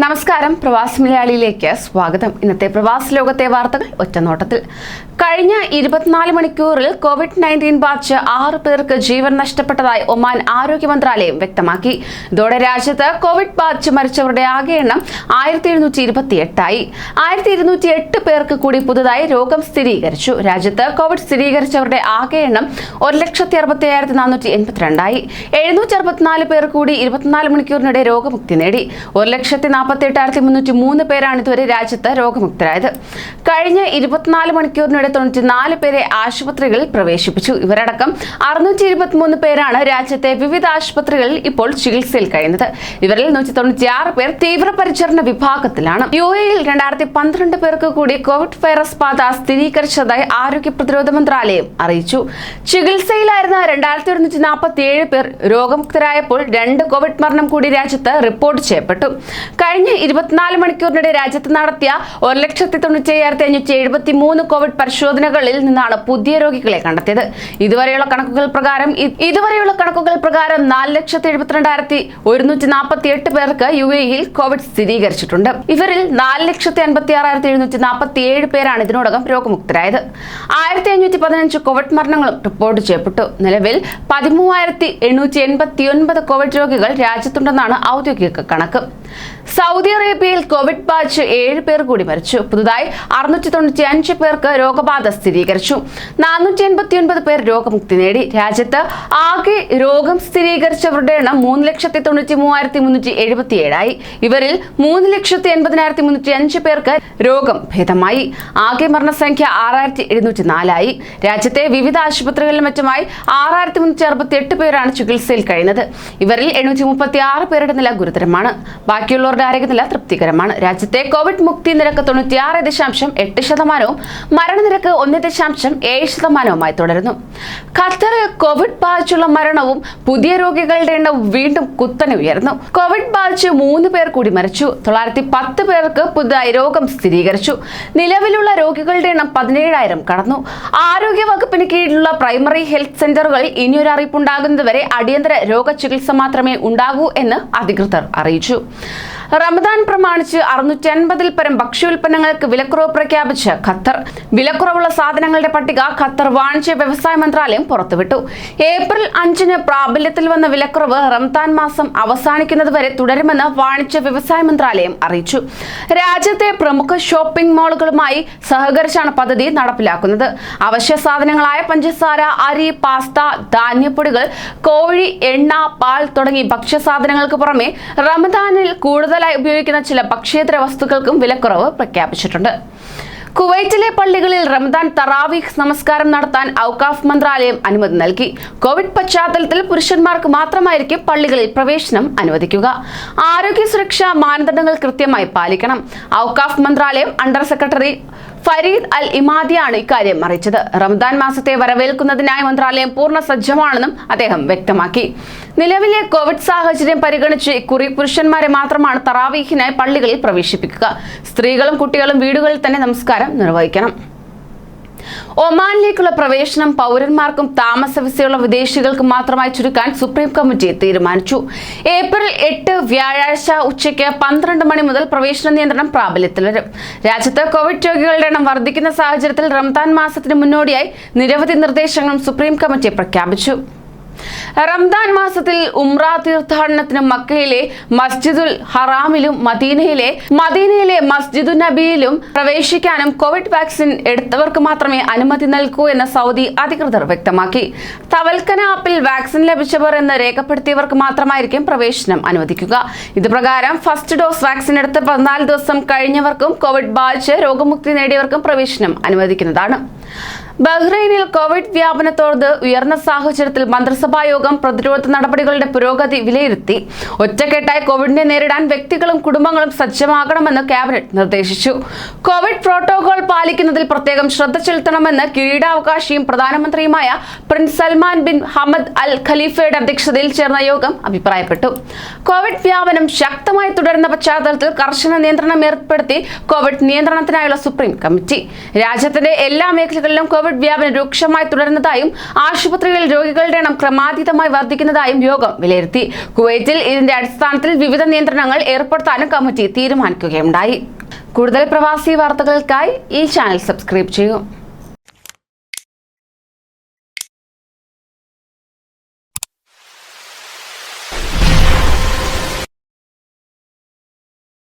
നമസ്കാരം. പ്രവാസി മലയാളിയിലേക്ക് സ്വാഗതം. ഇന്നത്തെ പ്രവാസി ലോകത്തെ വാർത്തകൾ ഒറ്റനോട്ടത്തിൽ. കഴിഞ്ഞ ഇരുപത്തിനാല് മണിക്കൂറിൽ കോവിഡ് നയന്റീൻ ബാധിച്ച് ആറ് പേർക്ക് ജീവൻ നഷ്ടപ്പെട്ടതായി ഒമാൻ ആരോഗ്യ മന്ത്രാലയം വ്യക്തമാക്കി. ഇതോടെ രാജ്യത്ത് കോവിഡ് ബാധിച്ച് മരിച്ചവരുടെ ആകെ എണ്ണം ആയിരത്തി എഴുന്നൂറ്റി ഇരുപത്തി എട്ടായി ആയിരത്തി ഇരുന്നൂറ്റി എട്ട് പേർക്ക് കൂടി പുതുതായി രോഗം സ്ഥിരീകരിച്ചു. രാജ്യത്ത് കോവിഡ് സ്ഥിരീകരിച്ചവരുടെ ആകെ എണ്ണം ഒരു ലക്ഷത്തി അറുപത്തി അയ്യായിരത്തി നാനൂറ്റി എൺപത്തിരണ്ടായി എഴുന്നൂറ്റി അറുപത്തിനാല് പേർ കൂടി ഇരുപത്തിനാല് മണിക്കൂറിനിടെ രോഗമുക്തി നേടി. ഒരു ലക്ഷത്തി നാൽപ്പത്തി എട്ടായിരത്തി മുന്നൂറ്റി മൂന്ന് പേരാണ് ഇതുവരെ രാജ്യത്ത് രോഗമുക്തരായത്. കഴിഞ്ഞ ഇരുപത്തിനാല് മണിക്കൂറിനിടെ തൊണ്ണൂറ്റി നാല് പേരെ ആശുപത്രികളിൽ പ്രവേശിപ്പിച്ചു. ഇവരടക്കം അറുന്നൂറ്റി ഇരുപത്തിമൂന്ന് പേരാണ് രാജ്യത്തെ വിവിധ ആശുപത്രികളിൽ ഇപ്പോൾ ചികിത്സയിൽ കഴിയുന്നത്. ഇവരിൽ നൂറ്റി തൊണ്ണൂറ്റിയാറ് പേർ തീവ്രപരിചരണ വിഭാഗത്തിലാണ്. യു എയിൽ രണ്ടായിരത്തി പന്ത്രണ്ട് പേർക്ക് കൂടി കോവിഡ് വൈറസ് ബാധ സ്ഥിരീകരിച്ചതായി ആരോഗ്യ പ്രതിരോധ മന്ത്രാലയം അറിയിച്ചു. ചികിത്സയിലായിരുന്ന രണ്ടായിരത്തി ഒരുന്നൂറ്റി നാൽപ്പത്തി ഏഴ് പേർ രോഗമുക്തരായപ്പോൾ രണ്ട് കോവിഡ് മരണം കൂടി രാജ്യത്ത് റിപ്പോർട്ട് ചെയ്യപ്പെട്ടു. കഴിഞ്ഞ ഇരുപത്തിനാല് മണിക്കൂറിനിടെ രാജ്യത്ത് നടത്തിയ ഒരു ലക്ഷത്തി തൊണ്ണൂറ്റയ്യായിരത്തി അഞ്ഞൂറ്റി എഴുപത്തി മൂന്ന് കോവിഡ് പരിശോധനകളിൽ നിന്നാണ് പുതിയ രോഗികളെ കണ്ടെത്തിയത്. ഇതുവരെയുള്ള കണക്കുകൾ പ്രകാരം ഇതുവരെയുള്ള കണക്കുകൾ പ്രകാരം നാല് ലക്ഷത്തി എഴുപത്തിരണ്ടായിരത്തി ഒരുന്നൂറ്റി നാൽപ്പത്തി എട്ട് പേർക്ക് യു എയിൽ കോവിഡ് സ്ഥിരീകരിച്ചിട്ടുണ്ട്. ഇവരിൽ നാല് ലക്ഷത്തി അൻപത്തി ആറായിരത്തി എഴുന്നൂറ്റി നാൽപ്പത്തി ഏഴ് പേരാണ് ഇതിനോടകം രോഗമുക്തരായത്. ആയിരത്തി അഞ്ഞൂറ്റി പതിനഞ്ച് കോവിഡ് മരണങ്ങളും റിപ്പോർട്ട് ചെയ്യപ്പെട്ടു. നിലവിൽ പതിമൂവായിരത്തി എണ്ണൂറ്റി എൺപത്തി ഒൻപത് കോവിഡ് രോഗികൾ രാജ്യത്തുണ്ടെന്നാണ് ഔദ്യോഗിക കണക്ക്. സൗദി അറേബ്യയിൽ കോവിഡ് ബാച്ച് ഏഴ് പേർ കൂടി മരിച്ചു. പുതുതായി അറുന്നൂറ്റി തൊണ്ണൂറ്റി അഞ്ച് പേർക്ക് രോഗബാധ സ്ഥിരീകരിച്ചു. നാനൂറ്റി എൺപത്തി ഒൻപത് പേർ രോഗമുക്തി നേടി. രാജ്യത്ത് ആകെ രോഗം സ്ഥിരീകരിച്ചവരുടെ എണ്ണം മൂന്ന് ലക്ഷത്തി തൊണ്ണൂറ്റി മൂവായിരത്തി മുന്നൂറ്റി എഴുപത്തി ഏഴായി ഇവരിൽ മൂന്ന് ലക്ഷത്തി എൺപതിനായിരത്തി മുന്നൂറ്റി അഞ്ച് പേർക്ക് രോഗം ഭേദമായി. ആകെ മരണസംഖ്യ ആറായിരത്തി എഴുന്നൂറ്റി നാലായി രാജ്യത്തെ വിവിധ ആശുപത്രികളിലും മറ്റുമായി ആറായിരത്തി മുന്നൂറ്റി അറുപത്തി എട്ട് പേരാണ് ചികിത്സയിൽ കഴിയുന്നത്. ഇവരിൽ എണ്ണൂറ്റി മുപ്പത്തി ആറ് പേരുടെ നില ഗുരുതരമാണ്. ബാക്കിയുള്ളവരുടെ ആരോഗ്യനില തൃപ്തികരമാണ്. രാജ്യത്തെ കോവിഡ് മുക്തി നിരക്ക് തൊണ്ണൂറ്റിയാറ് ദശാംശം എട്ട് ശതമാനവും മരണനിരക്ക് ഒന്ന് ദശാംശം ഏഴ് ശതമാനവുമായി തുടരുന്നു. ഖത്തറിൽ കോവിഡ് ബാധിച്ചുള്ള മരണവും പുതിയ രോഗികളുടെ എണ്ണവും വീണ്ടും കുത്തനെ ഉയർന്നു. കോവിഡ് ബാധിച്ച് മൂന്ന് പേർ കൂടി മരിച്ചു. തൊള്ളായിരത്തി പത്ത് പേർക്ക് പുതുതായി രോഗം സ്ഥിരീകരിച്ചു. നിലവിലുള്ള രോഗികളുടെ എണ്ണം പതിനേഴായിരം കടന്നു. ആരോഗ്യ വകുപ്പിന് കീഴിലുള്ള പ്രൈമറി ഹെൽത്ത് സെന്ററുകളിൽ ഇനിയൊരു അറിയിപ്പുണ്ടാകുന്നതുവരെ അടിയന്തര രോഗ ചികിത്സ മാത്രമേ ഉണ്ടാകൂ എന്ന് അധികൃതർ അറിയിച്ചു. റമദാൻ പ്രമാണിച്ച് അറുന്നൂറ്റി അൻപതിൽ പരം ഭക്ഷ്യോൽപ്പന്നങ്ങൾക്ക് വിലക്കുറവ് പ്രഖ്യാപിച്ച് ഖത്തർ. വിലക്കുറവുള്ള സാധനങ്ങളുടെ പട്ടിക ഖത്തർ വാണിജ്യ വ്യവസായ മന്ത്രാലയം പുറത്തുവിട്ടു. ഏപ്രിൽ അഞ്ചിന് പ്രാബല്യത്തിൽ വന്ന വിലക്കുറവ് റംദാൻ മാസം അവസാനിക്കുന്നതുവരെ തുടരുമെന്ന് വാണിജ്യ വ്യവസായ മന്ത്രാലയം അറിയിച്ചു. രാജ്യത്തെ പ്രമുഖ ഷോപ്പിംഗ് മാളുകളുമായി സഹകരിച്ചാണ് പദ്ധതി നടപ്പിലാക്കുന്നത്. അവശ്യ സാധനങ്ങളായ പഞ്ചസാര അരി പാസ്ത ധാന്യപ്പൊടികൾ കോഴി എണ്ണ പാൽ തുടങ്ങി ഭക്ഷ്യസാധനങ്ങൾക്ക് പുറമെ റമദാനിൽ കൂടുതലായി ഉപയോഗിക്കുന്ന ചില ഭക്ഷ്യേതര വസ്തുക്കൾക്കും വിലക്കുറവ് പ്രഖ്യാപിച്ചിട്ടുണ്ട്. കുവൈറ്റിലെ പള്ളികളിൽ റംദാൻ തറാവീഹ് നമസ്കാരം നടത്താൻ ഔക്കാഫ് മന്ത്രാലയം അനുമതി നൽകി. കോവിഡ് പശ്ചാത്തലത്തിൽ പുരുഷന്മാർക്ക് മാത്രമായിരിക്കും പള്ളികളിൽ പ്രവേശനം അനുവദിക്കുക. ആരോഗ്യ സുരക്ഷാ മാനദണ്ഡങ്ങൾ കൃത്യമായി പാലിക്കണം. ഔക്കാഫ് മന്ത്രാലയം അണ്ടർ സെക്രട്ടറി ഫരീദ് അൽ ഇമാദിയാണ് ഇക്കാര്യം അറിയിച്ചത്. റംദാൻ മാസത്തെ വരവേൽക്കുന്നതിനായി മന്ത്രാലയം പൂർണ സജ്ജമാണെന്നും അദ്ദേഹം വ്യക്തമാക്കി. നിലവിലെ കോവിഡ് സാഹചര്യം പരിഗണിച്ച് ഇക്കുറി പുരുഷന്മാരെ മാത്രമാണ് തറാവീഹിനായി പള്ളികളിൽ പ്രവേശിപ്പിക്കുക. സ്ത്രീകളും കുട്ടികളും വീടുകളിൽ തന്നെ നമസ്കാരം നിർവഹിക്കണം. ഒമാനിലേക്കുള്ള പ്രവേശനം പൗരന്മാർക്കും താമസ വിസയുള്ള വിദേശികൾക്കും മാത്രമായി ചുരുക്കാൻ സുപ്രീം കമ്മിറ്റി തീരുമാനിച്ചു. ഏപ്രിൽ എട്ട് വ്യാഴാഴ്ച ഉച്ചയ്ക്ക് പന്ത്രണ്ട് മണി മുതൽ പ്രവേശന നിയന്ത്രണം പ്രാബല്യത്തിൽ വരും രാജ്യത്ത് കോവിഡ് രോഗികളുടെ എണ്ണം വർദ്ധിക്കുന്ന സാഹചര്യത്തിൽ റംസാൻ മാസത്തിന് മുന്നോടിയായി നിരവധി നിർദ്ദേശങ്ങളും സുപ്രീം കമ്മിറ്റി പ്രഖ്യാപിച്ചു. റംദാൻ മാസത്തിൽ ഉംറ തീർത്ഥാടനത്തിന് മക്കയിലെ മസ്ജിദുൽ ഹറാമിലും മദീനയിലെ മദീനയിലെ മസ്ജിദു നബിയിലും പ്രവേശിക്കാനും കോവിഡ് വാക്സിൻ എടുത്തവർക്ക് മാത്രമേ അനുമതി നൽകൂ എന്ന് സൗദി അധികൃതർ വ്യക്തമാക്കി. തവൽക്കന ആപ്പിൽ വാക്സിൻ ലഭിച്ചവർ എന്ന് രേഖപ്പെടുത്തിയവർക്ക് മാത്രമായിരിക്കും പ്രവേശനം അനുവദിക്കുക. ഇത് പ്രകാരം ഫസ്റ്റ് ഡോസ് വാക്സിൻ എടുത്ത് പതിനാല് ദിവസം കഴിഞ്ഞവർക്കും കോവിഡ് ബാധിച്ച് രോഗമുക്തി നേടിയവർക്കും പ്രവേശനം അനുവദിക്കുന്നതാണ്. ബഹ്റൈനിൽ കോവിഡ് വ്യാപനത്തോട് ഉയർന്ന സാഹചര്യത്തിൽ മന്ത്രിസഭാ യോഗം പ്രതിരോധ നടപടികളുടെ പുരോഗതി വിലയിരുത്തി. ഒറ്റക്കെട്ടായി കോവിഡിനെ നേരിടാൻ വ്യക്തികളും കുടുംബങ്ങളും സജ്ജമാകണമെന്ന് ക്യാബിനറ്റ് നിർദ്ദേശിച്ചു. കോവിഡ് പ്രോട്ടോകോൾ പാലിക്കുന്നതിൽ പ്രത്യേകം ശ്രദ്ധ ചെലുത്തണമെന്ന് കിരീടാവകാശിയും പ്രധാനമന്ത്രിയുമായ prince Salman bin Hamad Al ഖലീഫയുടെ അധ്യക്ഷതയിൽ ചേർന്ന യോഗം അഭിപ്രായപ്പെട്ടു. കോവിഡ് വ്യാപനം ശക്തമായി തുടരുന്ന പശ്ചാത്തലത്തിൽ കർശന നിയന്ത്രണം ഏർപ്പെടുത്തി കോവിഡ് നിയന്ത്രണത്തിനായുള്ള സുപ്രീം കമ്മിറ്റി. രാജ്യത്തിന്റെ എല്ലാ മേഖലകളിലും കോവിഡ് കോവിഡ് വ്യാപനം രൂക്ഷമായി തുടരുന്നതായും ആശുപത്രികളിൽ രോഗികളുടെ എണ്ണം ക്രമാതീതമായി വർദ്ധിക്കുന്നതായും യോഗം വിലയിരുത്തി. കുവൈറ്റിൽ ഇതിന്റെ അടിസ്ഥാനത്തിൽ വിവിധ നിയന്ത്രണങ്ങൾ ഏർപ്പെടുത്താനും കമ്മിറ്റി തീരുമാനിക്കുകയുണ്ടായി. കൂടുതൽ പ്രവാസി വാർത്തകൾക്കായി ഈ ചാനൽ സബ്സ്ക്രൈബ് ചെയ്യൂ.